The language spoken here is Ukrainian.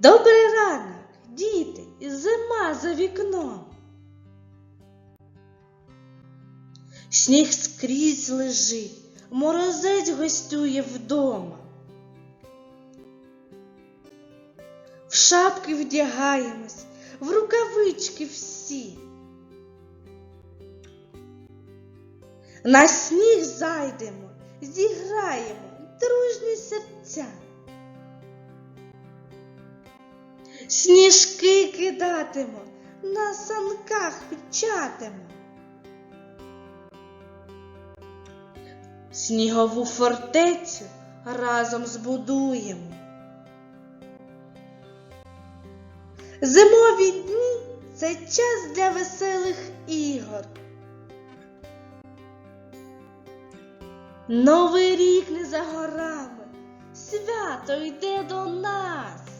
Добрий ранок, діти, зима за вікном. Сніг скрізь лежить, морозець гостює вдома. В шапки вдягаємось, в рукавички всі. На сніг зайдемо, Сніжки кидатимо, на санках печатимо. Снігову фортецю разом збудуємо. Зимові дні це час для веселих ігор. Новий рік не за горами, свято йде до нас.